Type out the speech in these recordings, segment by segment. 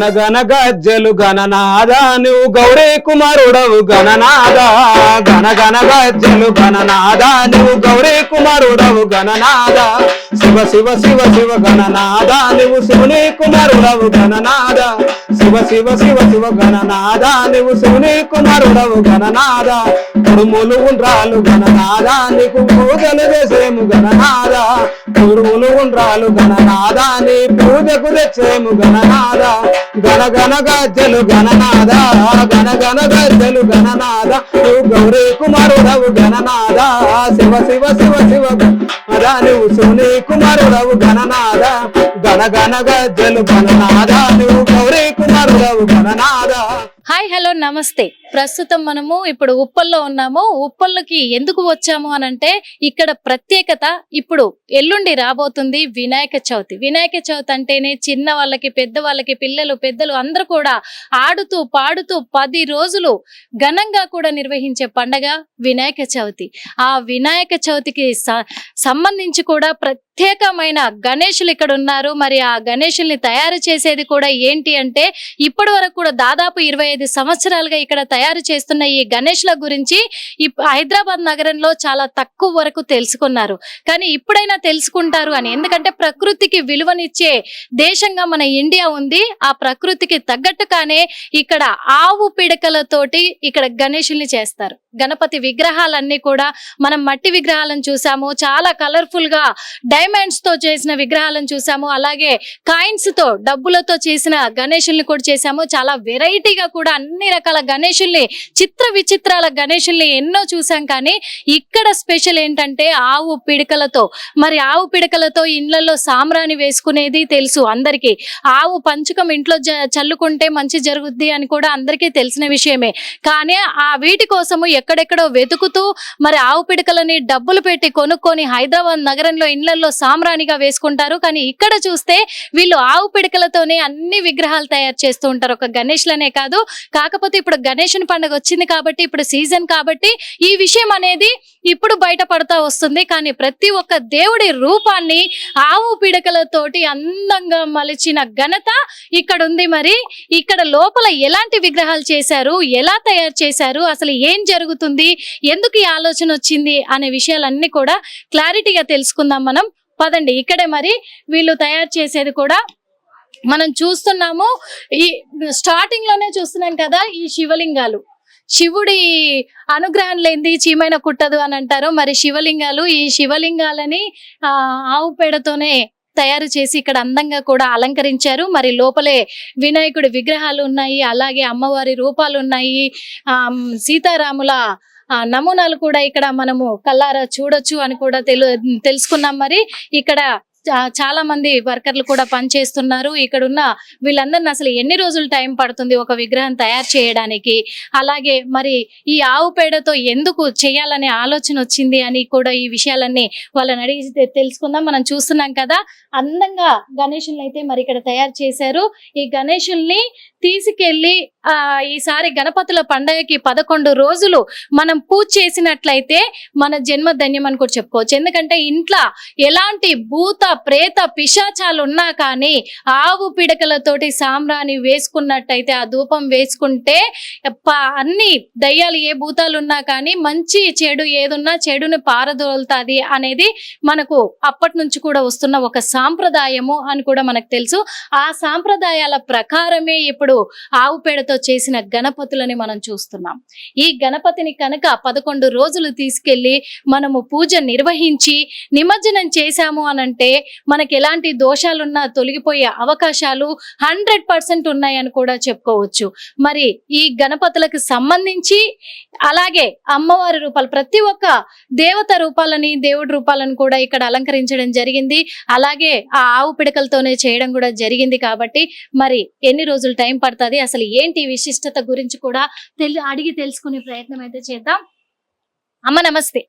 Rate. గజ్జలు గణనాద నువ్వు గౌరీ కుమారుడవు గణనాద. గణగణ గజ్జలు గణనాద నువ్వు గౌరీ కుమారుడవు గణనాద. శివ శివ శివ శివ గణనాద నువ్వు శివుని కుమారుడవు గణనాద. శివ శివ శివ శివ గణనాద నువ్వు శివుని కుమారుడవు గణనాద. కుడుములు ఉండ్రాలు గణనాద నీకు పూజలు చేసేము గణనాద. గురువులు ఉండ్రాలు గణనాద పూజకు తెచ్చేము గణనాద గణ గణ గజ్జలు గణనాద గణ గణ గజ్జలు గణనాద నువ్వు గౌరీ కుమారుడవు గణనాద శివ శివ శివ శివ గణనాద నువ్వు కుమారుడవు గణనాద గణ గణ గజ్జలు గణనాద నువ్వు గౌరీ కుమారుడవు గణనాద హాయ్ హలో నమస్తే. ప్రస్తుతం మనము ఇప్పుడు ఉప్పల్లో ఉన్నాము. ఉప్పల్లోకి ఎందుకు వచ్చాము అని అంటే ఇక్కడ ప్రత్యేకత ఇప్పుడు ఎల్లుండి రాబోతుంది వినాయక చవితి. వినాయక చవితి అంటేనే చిన్న వాళ్ళకి పెద్ద వాళ్ళకి పిల్లలు పెద్దలు అందరూ కూడా ఆడుతూ పాడుతూ పది రోజులు ఘనంగా కూడా నిర్వహించే పండగ వినాయక చవితి. ఆ వినాయక చవితికి సంబంధించి కూడా ప్రత్యేకమైన గణేషులు ఇక్కడ ఉన్నారు. మరి ఆ గణేషుల్ని తయారు చేసేది కూడా ఏంటి అంటే ఇప్పటి వరకు కూడా దాదాపు ఇరవై ఐదు సంవత్సరాలుగా ఇక్కడ తయారు చేస్తున్న ఈ గణేష్ల గురించి హైదరాబాద్ నగరంలో చాలా తక్కువ వరకు తెలుసుకున్నారు. కానీ ఇప్పుడైనా తెలుసుకుంటారు అని. ఎందుకంటే ప్రకృతికి విలువనిచ్చే దేశంగా మన ఇండియా ఉంది. ఆ ప్రకృతికి తగ్గట్టుగానే ఇక్కడ ఆవు పిడకలతోటి ఇక్కడ గణేషుల్ని చేస్తారు. గణపతి విగ్రహాలన్నీ కూడా మనం మట్టి విగ్రహాలను చూసాము. చాలా కలర్ఫుల్గా డైమండ్స్తో చేసిన విగ్రహాలను చూసాము. అలాగే కాయిన్స్తో డబ్బులతో చేసిన గణేషుల్ని కూడా చేసాము. చాలా వెరైటీగా కూడా కూడా అన్ని రకాల గణేషుల్ని చిత్ర విచిత్రాల గణేషుల్ని ఎన్నో చూసాం కానీ ఇక్కడ స్పెషల్ ఏంటంటే ఆవు పిడకలతో. మరి ఆవు పిడకలతో ఇండ్లలో సాంబ్రాణి వేసుకునేది తెలుసు అందరికీ. ఆవు పంచకం ఇంట్లో చల్లుకుంటే మంచి జరుగుద్ది అని కూడా అందరికీ తెలిసిన విషయమే. కానీ ఆ వీటి కోసము ఎక్కడెక్కడో వెతుకుతూ మరి ఆవు పిడకలని డబ్బులు పెట్టి కొనుక్కొని హైదరాబాద్ నగరంలో ఇండ్లలో సాంబ్రాణిగా వేసుకుంటారు. కానీ ఇక్కడ చూస్తే వీళ్ళు ఆవు పిడకలతోనే అన్ని విగ్రహాలు తయారు చేస్తూ ఉంటారు. ఒక గణేష్లనే కాదు కాకపోతే ఇప్పుడు గణేషుని పండుగ వచ్చింది కాబట్టి ఇప్పుడు సీజన్ కాబట్టి ఈ విషయం అనేది ఇప్పుడు బయటపడతా వస్తుంది. కానీ ప్రతి ఒక్క దేవుడి రూపాన్ని ఆవు పిడకలతోటి అందంగా మలిచిన ఘనత ఇక్కడ ఉంది మరి. ఇక్కడ లోపల ఎలాంటి విగ్రహాలు చేశారు? ఎలా తయారు చేశారు? అసలు ఏం జరుగుతుంది? ఎందుకు ఈ ఆలోచన వచ్చింది? అనే విషయాలన్నీ కూడా క్లారిటీగా తెలుసుకుందాం మనం. పదండి ఇక్కడే మరి వీళ్ళు తయారు చేసేది కూడా మనం చూస్తున్నాము ఈ స్టార్టింగ్లోనే చూస్తున్నాం కదా ఈ శివలింగాలు. శివుడి అనుగ్రహం లేనిది చీమైన కుట్టదు అని అంటారు. మరి శివలింగాలు ఈ శివలింగాలని ఆ, ఆవు పేడతోనే తయారు చేసి ఇక్కడ అందంగా కూడా అలంకరించారు. మరి లోపలే వినాయకుడి విగ్రహాలు ఉన్నాయి అలాగే అమ్మవారి రూపాలు ఉన్నాయి. ఆ సీతారాముల నమూనాలు కూడా ఇక్కడ మనము కల్లారా చూడొచ్చు అని కూడా తెలు తెలుసుకున్నాం మరి. ఇక్కడ చాలా మంది వర్కర్లు కూడా పనిచేస్తున్నారు. ఇక్కడ ఉన్న వీళ్ళందరిని అసలు ఎన్ని రోజులు టైం పడుతుంది ఒక విగ్రహం తయారు చేయడానికి? అలాగే మరి ఈ ఆవు పేడతో ఎందుకు చేయాలనే ఆలోచన వచ్చింది అని కూడా ఈ విషయాలన్నీ వాళ్ళని అడిగి తెలుసుకుందాం. మనం చూస్తున్నాం కదా అందంగా గణేషుల్ని అయితే మరి ఇక్కడ తయారు చేశారు. ఈ గణేషుల్ని తీసుకెళ్ళి ఆ ఈసారి గణపతుల పండగకి పదకొండు రోజులు మనం పూజ చేసినట్లయితే మన జన్మ ధన్యం అని కూడా చెప్పుకోవచ్చు. ఎందుకంటే ఇంట్లో ఎలాంటి భూత ప్రేత పిశాచాలు ఉన్నా కానీ ఆవు పిడకలతోటి సాంబ్రాణి వేసుకున్నట్టయితే ఆ ధూపం వేసుకుంటే అన్ని దయ్యాలు ఏ భూతాలు ఉన్నా కానీ మంచి చెడు ఏదున్నా చెడుని పారదోలుతాది అనేది మనకు అప్పటి నుంచి కూడా వస్తున్న ఒక సాంప్రదాయము అని కూడా మనకు తెలుసు. ఆ సాంప్రదాయాల ప్రకారమే ఇప్పుడు ఆవు పేడతో చేసిన గణపతులని మనం చూస్తున్నాం. ఈ గణపతిని కనుక పదకొండు రోజులు తీసుకెళ్ళి మనము పూజ నిర్వహించి నిమజ్జనం చేశాము అనంటే మనకి ఎలాంటి దోషాలున్నా తొలగిపోయే అవకాశాలు హండ్రెడ్ పర్సెంట్ ఉన్నాయని కూడా చెప్పుకోవచ్చు. మరి ఈ గణపతులకు సంబంధించి అలాగే అమ్మవారి రూపాలు ప్రతి ఒక్క దేవత రూపాలని దేవుడి రూపాలను కూడా ఇక్కడ అలంకరించడం జరిగింది. అలాగే ఆ ఆవు పిడకలతోనే చేయడం కూడా జరిగింది కాబట్టి మరి ఎన్ని రోజులు టైం పడుతుంది అసలు ఏంటి విశిష్టత గురించి కూడా తెలి అడిగి తెలుసుకునే ప్రయత్నం అయితే చేద్దాం. అమ్మ నమస్తే.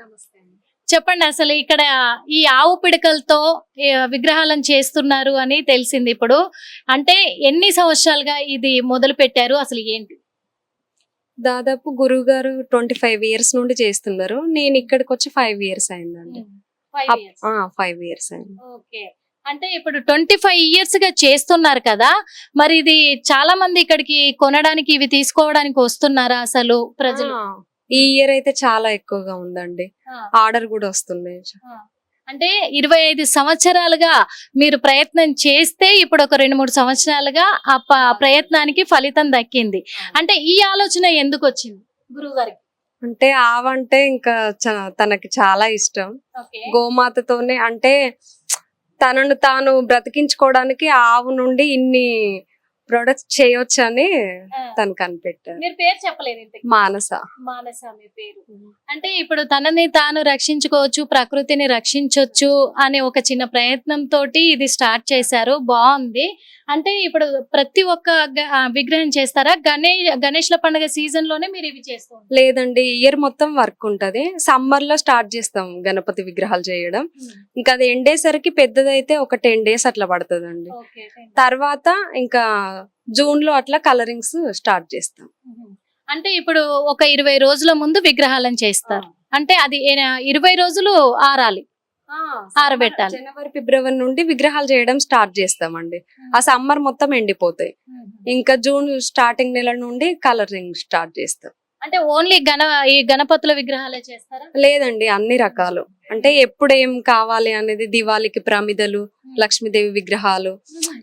నమస్తే చెప్పండి అసలు ఇక్కడ ఈ ఆవు పిడకలతో విగ్రహాలను చేస్తున్నారు అని తెలిసింది ఇప్పుడు. అంటే ఎన్ని సంవత్సరాలుగా ఇది మొదలు పెట్టారు అసలు ఏంటి? దాదాపు గురువు గారు ట్వంటీ ఫైవ్ ఇయర్స్ నుండి చేస్తున్నారు. నేను ఇక్కడికి వచ్చి ఫైవ్ ఇయర్స్ అయిందండి. Five years. అయింది. ఓకే. అంటే ఇప్పుడు ట్వంటీ ఫైవ్ ఇయర్స్గా చేస్తున్నారు కదా మరి ఇది చాలా మంది ఇక్కడికి కొనడానికి ఇవి తీసుకోవడానికి వస్తున్నారా అసలు ప్రజలు? ఈ ఇయర్ అయితే చాలా ఎక్కువగా ఉందండి. ఆర్డర్ కూడా వస్తుంది ఆ. అంటే ఇరవై ఐదు సంవత్సరాలుగా మీరు ప్రయత్నం చేస్తే ఇప్పుడు ఒక రెండు మూడు సంవత్సరాలుగా ఆ ప్రయత్నానికి ఫలితం దక్కింది. అంటే ఈ ఆలోచన ఎందుకు వచ్చింది? గురువు గారికి. అంటే ఆవంటే ఇంకా తనకి చాలా ఇష్టం. గోమాతతోనే అంటే తనను తాను బ్రతికించుకోవడానికి ఆవు నుండి ఇన్ని ప్రొడక్ట్స్ చేయొచ్చు అని తను కనిపెట్టారు. మీరు పేరు చెప్పలేదు ఇంతకీ. మానస. మానస మీ పేరు. అంటే ఇప్పుడు తనని తాను రక్షించుకోవచ్చు ప్రకృతిని రక్షించవచ్చు అనే ఒక చిన్న ప్రయత్నం తోటి ఇది స్టార్ట్ చేశారు. బాగుంది. అంటే ఇప్పుడు ప్రతి ఒక్క గ- ఆ, విగ్రహం చేస్తారా? గణేష్ గణేష్ల పండుగ సీజన్లోనే మీరు ఇవి చేస్తూ ఉంటారు? లేదండి ఇయర్ మొత్తం వర్క్ ఉంటది. సమ్మర్లో స్టార్ట్ చేస్తాం గణపతి విగ్రహాలు చేయడం. ఇంకా అది ఎండేసరికి పెద్దదైతే ఒక టెన్ డేస్ అట్లా పడుతుందండి. ఓకే తర్వాత ఇంకా జూన్లో అట్లా కలరింగ్స్ స్టార్ట్ చేస్తాం. అంటే ఇప్పుడు ఒక ఇరవై రోజుల ముందు విగ్రహాలను చేస్తారు. అంటే అది ఇరవై రోజులు ఆరాలి. ఆరబెట్టాలి. జనవరి ఫిబ్రవరి నుండి విగ్రహాలు చేయడం స్టార్ట్ చేస్తామండి. ఆ సమ్మర్ మొత్తం ఎండిపోతాయి. ఇంకా జూన్ స్టార్టింగ్ నెల నుండి కలరింగ్ స్టార్ట్ చేస్తాం. అంటే ఓన్లీ గణ ఈ గణపతుల విగ్రహాలే చేస్తారా? లేదండి అన్ని రకాలు. అంటే ఎప్పుడు ఏం కావాలి అనేది దివాళికి ప్రమిదలు లక్ష్మీదేవి విగ్రహాలు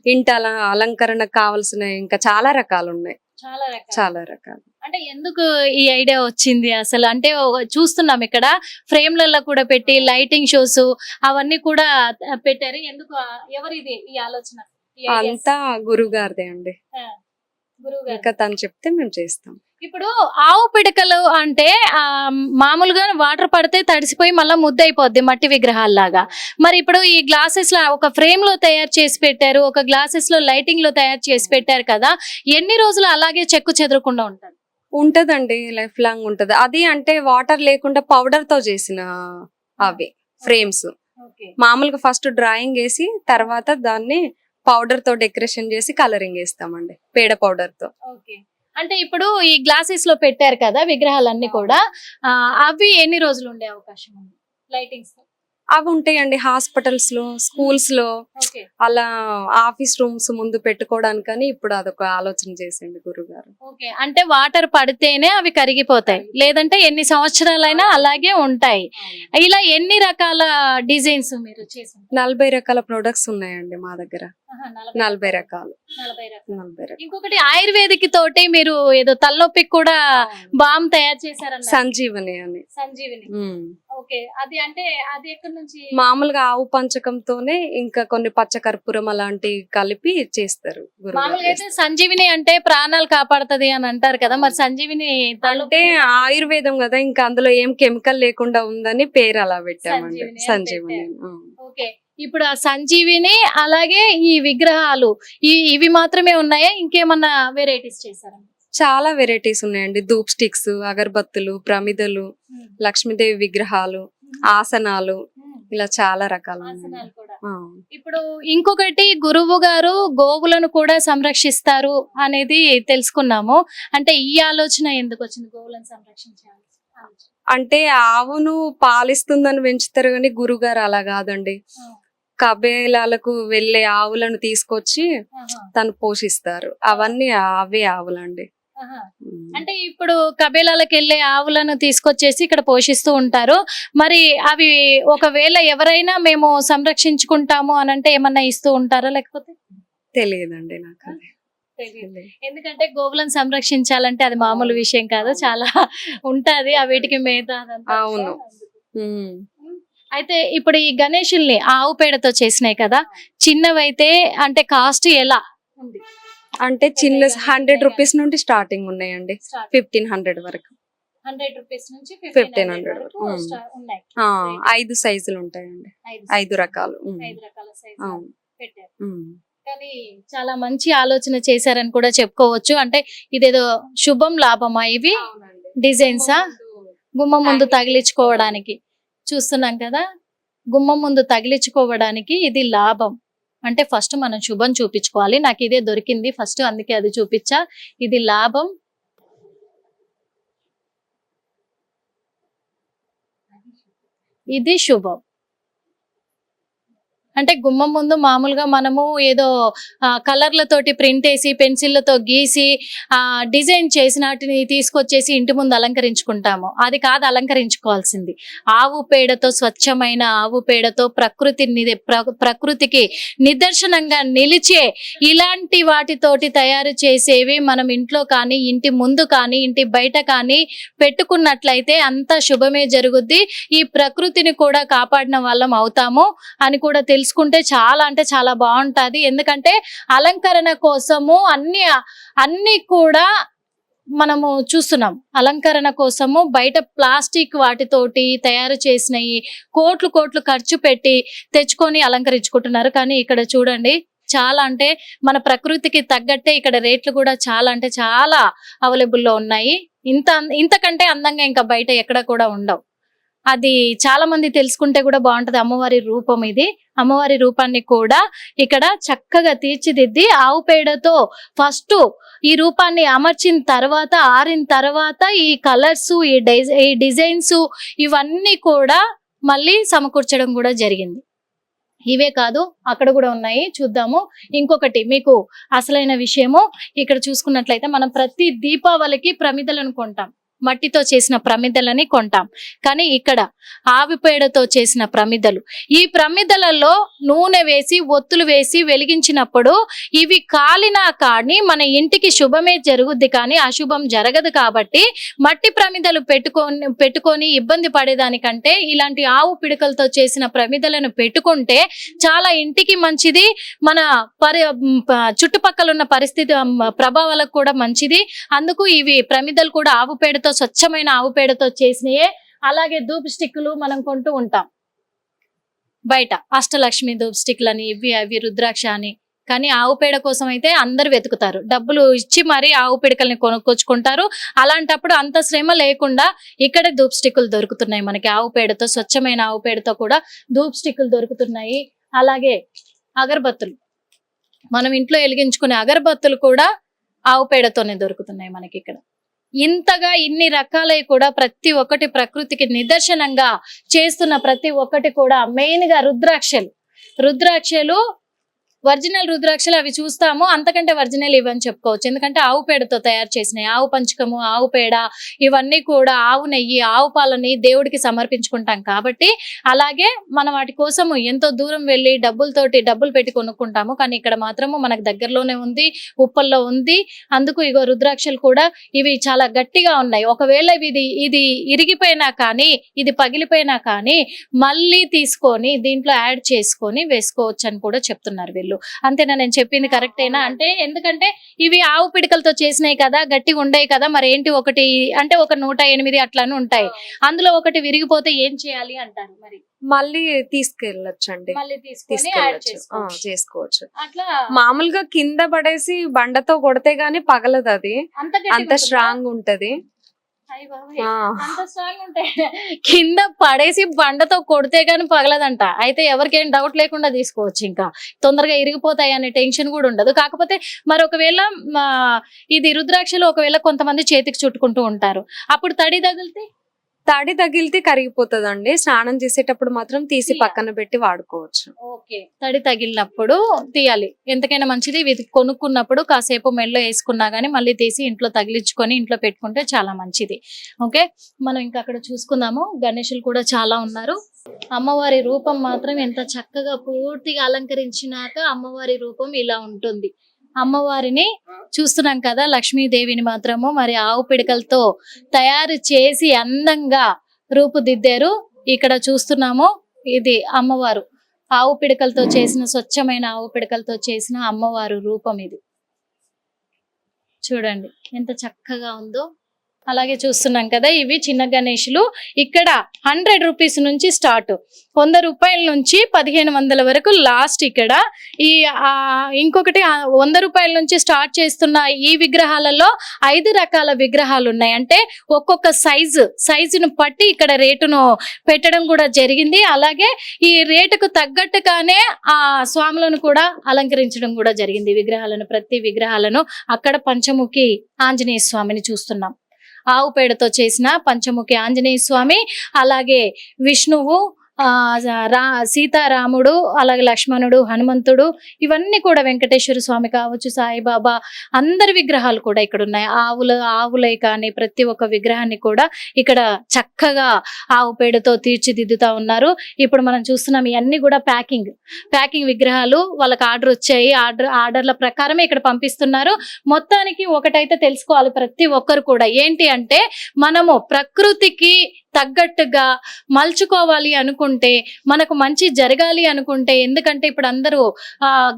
ఇంటి అల అలంకరణకు కావాల్సిన ఇంకా చాలా రకాలు ఉన్నాయి. చాలా రకాలు. చాలా రకాలు. అంటే ఎందుకు ఈ ఐడియా వచ్చింది అసలు? అంటే చూస్తున్నాం ఇక్కడ ఫ్రేమ్లలో కూడా పెట్టి లైటింగ్ షోస్ అవన్నీ కూడా పెట్టారు. ఎందుకు ఎవరిది ఈ ఆలోచన? అంతా గురువు గారిదే అండి. ఇంకా తను చెప్తే మేము చేస్తాం. ఇప్పుడు ఆవు పిడకలు అంటే ఆ మామూలుగా వాటర్ పడితే తడిసిపోయి మళ్ళీ ముద్దయిపోద్ది మట్టి విగ్రహాల్లాగా. మరి ఇప్పుడు ఈ గ్లాసెస్లో ఒక ఫ్రేమ్లో తయారు చేసి పెట్టారు ఒక గ్లాసెస్లో లైటింగ్లో తయారు చేసి పెట్టారు కదా ఎన్ని రోజులు అలాగే చెక్కు చెదరకుండా ఉంటారు ఉంటదండి లైఫ్ లాంగ్ ఉంటది. అది అంటే వాటర్ లేకుండా పౌడర్తో చేసిన అవి ఫ్రేమ్స్. మామూలుగా ఫస్ట్ డ్రాయింగ్ వేసి తర్వాత దాన్ని పౌడర్తో డెకరేషన్ చేసి కలరింగ్ వేస్తామండి పేడ పౌడర్తో. ఓకే. అంటే ఇప్పుడు ఈ గ్లాసెస్లో పెట్టారు కదా విగ్రహాలన్నీ కూడా అవి ఎన్ని రోజులు ఉండే అవకాశం ఉంది? లైటింగ్స్ అవి ఉంటాయండి హాస్పిటల్స్లో స్కూల్స్లో అలా ఆఫీస్ రూమ్స్ ముందు పెట్టుకోవడానికని ఇప్పుడు అదొక ఆలోచన చేసిండు గురుగారు. ఓకే. అంటే వాటర్ పడితేనే అవి కరిగిపోతాయి లేదంటే ఎన్ని సంవత్సరాలైనా అలాగే ఉంటాయి. ఇలా ఎన్ని రకాల డిజైన్స్ మీరు చేసి నలభై రకాల ప్రొడక్ట్స్ ఉన్నాయండి మా దగ్గర. నలభై రకాలు. నలభై రకాలు. ఇంకొకటి ఆయుర్వేదిక్ తోటి మీరు ఏదో తలనొప్పికి కూడా బామ్ తయారు చేశారన్న సంజీవని అని. సంజీవిని. ఓకే. అది అంటే అది ఎక్కడి నుంచి? మామూలుగా ఆవు పంచకంతోనే ఇంకా కొన్ని పచ్చ కర్పూరం అలాంటివి కలిపి చేస్తారు సంజీవిని అంటే ప్రాణాలు కాపాడుతది అని అంటారు కదా మరి సంజీవిని అంటే ఆయుర్వేదం కదా ఇంకా అందులో ఏం కెమికల్ లేకుండా ఉందని పేరు అలా పెట్టామండి. సంజీవని. ఓకే. ఇప్పుడు ఆ సంజీవిని అలాగే ఈ విగ్రహాలు ఈ ఇవి మాత్రమే ఉన్నాయా? ఇంకేమన్నా వెరైటీస్ చేశారా? చాలా వెరైటీస్ ఉన్నాయండి. ధూప్ స్టిక్స్ అగరబత్తులు ప్రమిదలు లక్ష్మీదేవి విగ్రహాలు ఆసనాలు ఇలా చాలా రకాలు. ఇప్పుడు ఇంకొకటి గురువు గారు గోవులను కూడా సంరక్షిస్తారు అనేది తెలుసుకున్నాము. అంటే ఈ ఆలోచన ఎందుకు వచ్చింది గోవులను సంరక్షించాలి. అంటే ఆవును పాలిస్తుందని పెంచుతారు కానీ గురుగారు అలా కాదండి. కబేలాలకు వెళ్ళే ఆవులను తీసుకొచ్చి తను పోషిస్తారు. అవన్నీ అవే ఆవులండి. అంటే ఇప్పుడు కబేలాలకు వెళ్ళే ఆవులను తీసుకొచ్చేసి ఇక్కడ పోషిస్తూ ఉంటారు. మరి అవి ఒకవేళ ఎవరైనా మేము సంరక్షించుకుంటాము అని అంటే ఏమన్నా ఇస్తూ ఉంటారా లేకపోతే? తెలియదండి నాకు. ఎందుకంటే గోవులను సంరక్షించాలంటే అది మామూలు విషయం కాదు. చాలా ఉంటది ఆ వీటికి మేత అవును. అయితే ఇప్పుడు ఈ గణేషుల్ని ఆవు పేడతో చేసినాయి కదా చిన్నవైతే అంటే కాస్ట్ ఎలా? ఉంది. అంటే చిన్న హండ్రెడ్. రూపీస్ నుండి స్టార్టింగ్ ఉన్నాయండి. ఫిఫ్టీన్ హండ్రెడ్ వరకు. హండ్రెడ్ రూపీస్ నుంచి 1500 వరకు ఉమ్. స్టా- ఉన్నాయి. ఆ, ఐదు సైజులు ఉంటాయండి. ఐదు రకాలు. ఉమ్. కానీ చాలా మంచి ఆలోచన చేశారని కూడా చెప్పుకోవచ్చు. అంటే ఇదేదో శుభం లాభమా ఇవి? డిజైన్సా గుమ్మం ముందు తగిలించుకోవడానికి. చూస్తున్నాం కదా గుమ్మం ముందు తగిలించుకోవడానికి ఇది లాభం. అంటే ఫస్ట్ మనం శుభం చూపించుకోవాలి. నాకు ఇదే దొరికింది. ఫస్ట్ అందుకే అది చూపించా. ఇది లాభం. ఇది శుభం. అంటే గుమ్మం ముందు మామూలుగా మనము ఏదో కలర్లతోటి ప్రింట్ వేసి పెన్సిళ్ళతో గీసి ఆ డిజైన్ చేసినటిని తీసుకొచ్చేసి ఇంటి ముందు అలంకరించుకుంటాము. అది కాదు అలంకరించుకోవాల్సింది. ఆవు పేడతో స్వచ్ఛమైన ఆవు పేడతో ప్రకృతి ప్ర- ప్రకృతికి నిదర్శనంగా నిలిచే ఇలాంటి వాటితోటి తయారు చేసేవి మనం ఇంట్లో కానీ ఇంటి ముందు కానీ ఇంటి బయట కానీ పెట్టుకున్నట్లయితే అంత శుభమే జరుగుద్ది. ఈ ప్రకృతిని కూడా కాపాడిన వాళ్ళం అవుతాము అని కూడా తీసుకుంటే చాలా అంటే చాలా బాగుంటది. ఎందుకంటే అలంకరణ కోసము అన్ని అన్ని కూడా మనము చూస్తున్నాం. అలంకరణ కోసము బయట ప్లాస్టిక్ వాటితోటి తయారు చేసినవి కోట్లు కోట్లు ఖర్చు పెట్టి తెచ్చుకొని అలంకరించుకుంటున్నారు. కానీ ఇక్కడ చూడండి చాలా అంటే మన ప్రకృతికి తగ్గట్టే ఇక్కడ రేట్లు కూడా చాలా అంటే చాలా అవైలబుల్లో ఉన్నాయి. ఇంత ఇంతకంటే అందంగా ఇంకా బయట ఎక్కడ కూడా ఉండవు. అది చాలా మంది తెలుసుకుంటే కూడా బాగుంటది. అమ్మవారి రూపం ఇది. అమ్మవారి రూపాన్ని కూడా ఇక్కడ చక్కగా తీర్చిదిద్ది ఆవు పేడతో ఫస్ట్ ఈ రూపాన్ని అమర్చిన తర్వాత ఆరిన తర్వాత ఈ కలర్స్ ఈ ఈ డిజైన్స్ ఇవన్నీ కూడా మళ్ళీ సమకూర్చడం కూడా జరిగింది. ఇవే కాదు అక్కడ కూడా ఉన్నాయి. చూద్దాము. ఇంకొకటి మీకు అసలైన విషయము ఇక్కడ చూసుకున్నట్లయితే మనం ప్రతి దీపావళికి ప్రమిదలను కొంటాం. మట్టితో చేసిన ప్రమిదలని కొంటాం. కానీ ఇక్కడ ఆవి పేడతో చేసిన ప్రమిదలు. ఈ ప్రమిదలలో నూనె వేసి ఒత్తులు వేసి వెలిగించినప్పుడు ఇవి కాలినా కానీ మన ఇంటికి శుభమే జరుగుద్ది కానీ అశుభం జరగదు కాబట్టి మట్టి ప్రమిదలు పెట్టుకొని పెట్టుకొని ఇబ్బంది పడేదానికంటే ఇలాంటి ఆవు పిడకలతో చేసిన ప్రమిదలను పెట్టుకుంటే చాలా ఇంటికి మంచిది మన పరి చుట్టుపక్కల ఉన్న పరిస్థితి ప్రభావాలకు కూడా మంచిది. అందుకు ఇవి ప్రమిదలు కూడా ఆవు పేడతో స్వచ్ఛమైన ఆవు పేడతో చేసినయే. అలాగే ధూప్ స్టిక్లు మనం కొంటూ ఉంటాం. బయట అష్టలక్ష్మి ధూప్ స్టిక్లు అని ఇవి అవి రుద్రాక్ష అని. కానీ ఆవు పేడ కోసం అయితే అందరు వెతుకుతారు. డబ్బులు ఇచ్చి మరీ ఆవు పిడకల్ని కొనుక్కొచ్చుకుంటారు. అలాంటప్పుడు అంత శ్రమ లేకుండా ఇక్కడే ధూప్ స్టిక్కులు దొరుకుతున్నాయి మనకి. ఆవు పేడతో స్వచ్ఛమైన ఆవు పేడతో కూడా ధూప్ స్టిక్కులు దొరుకుతున్నాయి. అలాగే అగరబత్తులు. మనం ఇంట్లో వెలిగించుకునే అగరబత్తులు కూడా ఆవు పేడతోనే దొరుకుతున్నాయి మనకి ఇక్కడ. ఇంతగా ఇన్ని రకాలై కూడా ప్రతి ఒక్కటి ప్రకృతికి నిదర్శనంగా చేస్తున్న ప్రతి ఒక్కటి కూడా మెయిన్గా రుద్రాక్షలు. రుద్రాక్షలు ఒరిజినల్ రుద్రాక్షలు అవి చూస్తాము. అంతకంటే ఒరిజినల్ ఇవని చెప్పుకోవచ్చు. ఎందుకంటే ఆవు పేడతో తయారు చేసినాయి ఆవు పంచకము ఆవు పేడ ఇవన్నీ కూడా ఆవు నెయ్యి ఆవు పాలని దేవుడికి సమర్పించుకుంటాం కాబట్టి అలాగే మనం వాటి కోసము ఎంతో దూరం వెళ్ళి డబ్బులతోటి డబ్బులు పెట్టి కొనుక్కుంటాము. కానీ ఇక్కడ మాత్రము మనకు దగ్గరలోనే ఉంది ఉప్పల్లో ఉంది. అందుకు ఇగో రుద్రాక్షలు కూడా ఇవి చాలా గట్టిగా ఉన్నాయి. ఒకవేళ ఇది ఇది ఇరిగిపోయినా కానీ ఇది పగిలిపోయినా కానీ మళ్ళీ తీసుకొని దీంట్లో యాడ్ చేసుకొని వేసుకోవచ్చు అని కూడా చెప్తున్నారు వీళ్ళు. అంతేనా? నేను చెప్పింది కరెక్టేనా అంటే ఎందుకంటే ఇవి ఆవు పిడకలతో చేసినాయి కదా గట్టిగా ఉండయి కదా మరి ఏంటి ఒకటి అంటే ఒక నూట ఎనిమిది అట్లానే ఉంటాయి. అందులో ఒకటి విరిగిపోతే ఏం చేయాలి అంటారు మరి? మళ్ళీ తీసుకెళ్ళొచ్చు అండి మళ్ళీ తీసుకొని యాడ్ తీసుకెళ్ళొచ్చు. ఆ, చేసుకోవచ్చు. అట్లా మామూలుగా కింద పడేసి బండతో కొడితే గానీ పగలదు అది అంత? స్ట్రాంగ్ ఉంటది. కింద పడేసి బండతో కొడితే గానీ పగలదంట. అయితే ఎవరికేం డౌట్ లేకుండా తీసుకోవచ్చు ఇంకా. తొందరగా ఇరిగిపోతాయి అనే టెన్షన్ కూడా ఉండదు. కాకపోతే మరి ఒకవేళ మా, ఇది రుద్రాక్షలు ఒకవేళ కొంతమంది చేతికి చుట్టుకుంటూ ఉంటారు. అప్పుడు తడి తగిలితే తడి తగిలితే కరిగిపోతుందండి. స్నానం చేసేటప్పుడు మాత్రం తీసి. పక్కన పెట్టి వాడుకోవచ్చు. ఓకే. తడి తగిలినప్పుడు తీయాలి. ఎంతకైనా మంచిది. ఇది కొనుక్కున్నప్పుడు కాసేపు మెడలో వేసుకున్నా గానీ మళ్ళీ తీసి ఇంట్లో తగిలించుకొని ఇంట్లో పెట్టుకుంటే చాలా మంచిది. ఓకే? మనం ఇంకా అక్కడ చూసుకుందాము. గణేషులు కూడా చాలా ఉన్నారు. అమ్మవారి రూపం మాత్రం ఎంత చక్కగా పూర్తిగా అలంకరించినాక అమ్మవారి రూపం ఇలా ఉంటుంది. అమ్మవారిని చూస్తున్నాం కదా లక్ష్మీదేవిని మాత్రము. మరి ఆవు పిడకలతో తయారు చేసి అందంగా రూపుదిద్దారు. ఇక్కడ చూస్తున్నాము ఇది అమ్మవారు. ఆవు పిడకలతో చేసిన స్వచ్ఛమైన ఆవు పిడకలతో చేసిన అమ్మవారు రూపం ఇది. చూడండి ఎంత చక్కగా ఉందో. అలాగే చూస్తున్నాం కదా ఇవి చిన్న గణేషులు. ఇక్కడ హండ్రెడ్ రూపీస్ నుంచి స్టార్ట్. వంద రూపాయల నుంచి పదిహేను వందల వరకు లాస్ట్ ఇక్కడ. ఈ ఇంకొకటి వంద రూపాయల నుంచి స్టార్ట్ చేస్తున్న ఈ విగ్రహాలలో ఐదు రకాల విగ్రహాలు ఉన్నాయి. అంటే ఒక్కొక్క సైజు సైజును బట్టి ఇక్కడ రేటును పెట్టడం కూడా జరిగింది. అలాగే ఈ రేటుకు తగ్గట్టుగానే ఆ స్వాములను కూడా అలంకరించడం కూడా జరిగింది. విగ్రహాలను ప్రతి విగ్రహాలను అక్కడ పంచముఖి ఆంజనేయ స్వామిని చూస్తున్నాం. ఆవు పేడతో చేసిన పంచముఖి ఆంజనేయ స్వామి అలాగే విష్ణువు రా సీతారాముడు అలాగే లక్ష్మణుడు హనుమంతుడు ఇవన్నీ కూడా వెంకటేశ్వర స్వామి కావచ్చు సాయిబాబా అందరి విగ్రహాలు కూడా ఇక్కడ ఉన్నాయి ఆవుల ఆవులే కానీ ప్రతి ఒక్క విగ్రహాన్ని కూడా ఇక్కడ చక్కగా ఆవు పేడతో తీర్చిదిద్దుతా ఉన్నారు. ఇప్పుడు మనం చూస్తున్నాం ఇవన్నీ కూడా ప్యాకింగ్. ప్యాకింగ్ విగ్రహాలు వాళ్ళకి ఆర్డర్ వచ్చాయి. ఆర్డర్ ఆర్డర్ల ప్రకారమే ఇక్కడ పంపిస్తున్నారు. మొత్తానికి ఒకటైతే తెలుసుకోవాలి ప్రతి ఒక్కరు కూడా. ఏంటి అంటే మనము ప్రకృతికి తగ్గట్టుగా మలుచుకోవాలి అనుకుంటే మనకు మంచి జరగాలి అనుకుంటే ఎందుకంటే ఇప్పుడు అందరూ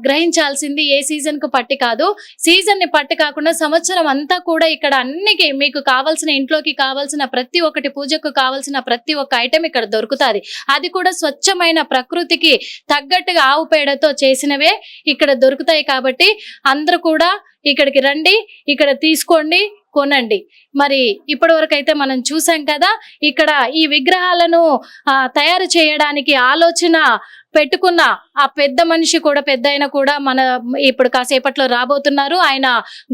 గ్రహించాల్సింది ఏ సీజన్కు పట్టి కాదు. సీజన్ని పట్టి కాకుండా సంవత్సరం అంతా కూడా ఇక్కడ అన్ని మీకు కావాల్సిన ఇంట్లోకి కావాల్సిన ప్రతి ఒక్కటి పూజకు కావాల్సిన ప్రతి ఒక్క ఐటెం ఇక్కడ దొరుకుతుంది. అది కూడా స్వచ్ఛమైన ప్రకృతికి తగ్గట్టుగా ఆవు పేడతో చేసినవే ఇక్కడ దొరుకుతాయి కాబట్టి అందరూ కూడా ఇక్కడికి రండి ఇక్కడ తీసుకోండి కొనండి. మరి ఇప్పటి వరకు అయితే మనం చూసాం కదా ఇక్కడ ఈ విగ్రహాలను తయారు చేయడానికి ఆలోచన పెట్టుకున్న ఆ పెద్ద మనిషి కూడా పెద్ద ఆయన కూడా మన ఇప్పుడు కాసేపట్లో రాబోతున్నారు. ఆయన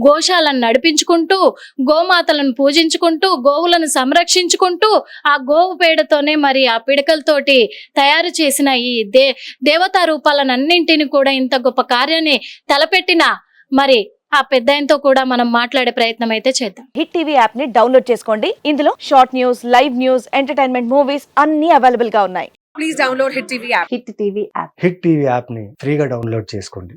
గోశాలను నడిపించుకుంటూ గోమాతలను పూజించుకుంటూ గోవులను సంరక్షించుకుంటూ ఆ గోవు పేడతోనే మరి ఆ పిడకలతోటి తయారు చేసిన ఈ దే దేవతా రూపాలనన్నింటిని కూడా ఇంత గొప్ప కార్యాన్ని తలపెట్టిన మరి ఆ పెద్ద ఆయనతో కూడా మనం మాట్లాడే ప్రయత్నం అయితే చేద్దాం. హిట్ టీవీ యాప్ని డౌన్లోడ్ చేసుకోండి. ఇందులో short news live news entertainment movies అన్ని అవైలబుల్గా ఉన్నాయి. please download Hit TV app. Hit TV app. Hit TV యాప్ని ఫ్రీగా డౌన్లోడ్ చేసుకోండి.